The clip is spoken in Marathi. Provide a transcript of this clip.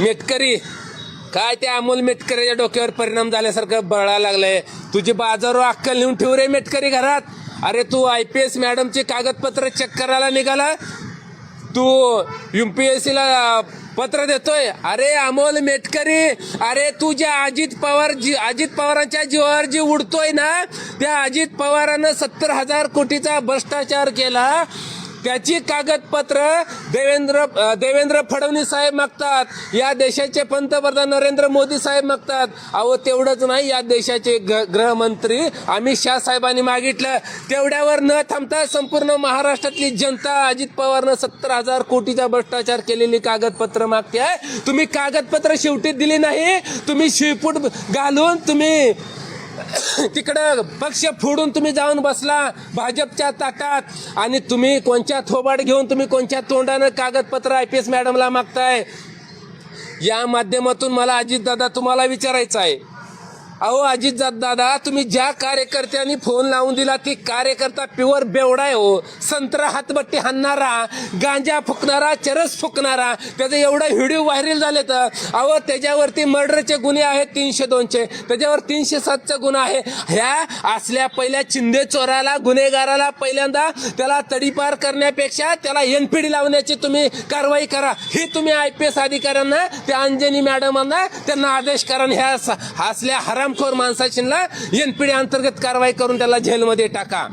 मेटकरी. काय त्या अमोल मेटकरीच्या डोक्यावर परिणाम झाल्यासारखं बळा लागलंय? तुझी बाजारो अक्कल नेऊन ठेव रे मेटकरी घरात. अरे तू आय पी एस मॅडमची कागदपत्र चेक करायला निघाला? तू युपीएससी ला पत्र देतोय? अरे अमोल मेटकरी अरे तू ज्या अजित पवार जी अजित पवारांच्या जीवावर जी उडतोय ना त्या अजित पवारानं सत्तर हजार कोटीचा भ्रष्टाचार केला त्याची कागदपत्र देवेंद्र देवेंद्र फडणवीस साहेब मागतात. या देशाचे पंतप्रधान नरेंद्र मोदी साहेब मागतात. अहो तेवढंच नाही या देशाचे ग- गृहमंत्री अमित शाह साहेबांनी मागितलं. तेवढ्यावर न थांबता संपूर्ण महाराष्ट्रातली जनता अजित पवारनं सत्तर हजार कोटीचा भ्रष्टाचार केलेली कागदपत्र मागते. तुम्ही कागदपत्र शेवटी दिली नाही तुम्ही शिवपूट घालून तुम्ही तिकडं पक्ष फोडून तुम्ही जाऊन बसला भाजपच्या ताटात. आणि तुम्ही कोणच्या थोबाड घेऊन तुम्ही कोणत्या तोंडानं कागदपत्र आय पी एस मॅडमला मागताय? या माध्यमातून मला अजित दादा तुम्हाला विचारायचं आहे. अहो अजितजात दादा तुम्ही ज्या कार्यकर्त्यांनी फोन लावून दिला ती कार्यकर्ता प्युअर बेवडा आहे हो. संत्रा हातबट्टी हाणणारा गांजा फुकणारा चरस फुकणारा त्याचा एवढा व्हिडिओ व्हायरल झाले तर अहो त्याच्यावरती मर्डरचे गुन्हे आहेत तीनशे दोनशे. त्याच्यावर तीनशे सातचा गुन्हा आहे ह्या असल्या पहिल्या चिंदे चोराला गुन्हेगाराला पहिल्यांदा त्याला तडीपार करण्यापेक्षा त्याला एनपीडी लावण्याची तुम्ही कारवाई करा. ही तुम्ही आय पी एस अधिकाऱ्यांना त्या अंजनी मॅडमांना त्यांना आदेश करा ह्या असल्या असल्या हरामखोर माणसाशीला एनपीडी अंतर्गत कारवाई करून त्याला जेलमध्ये टाका.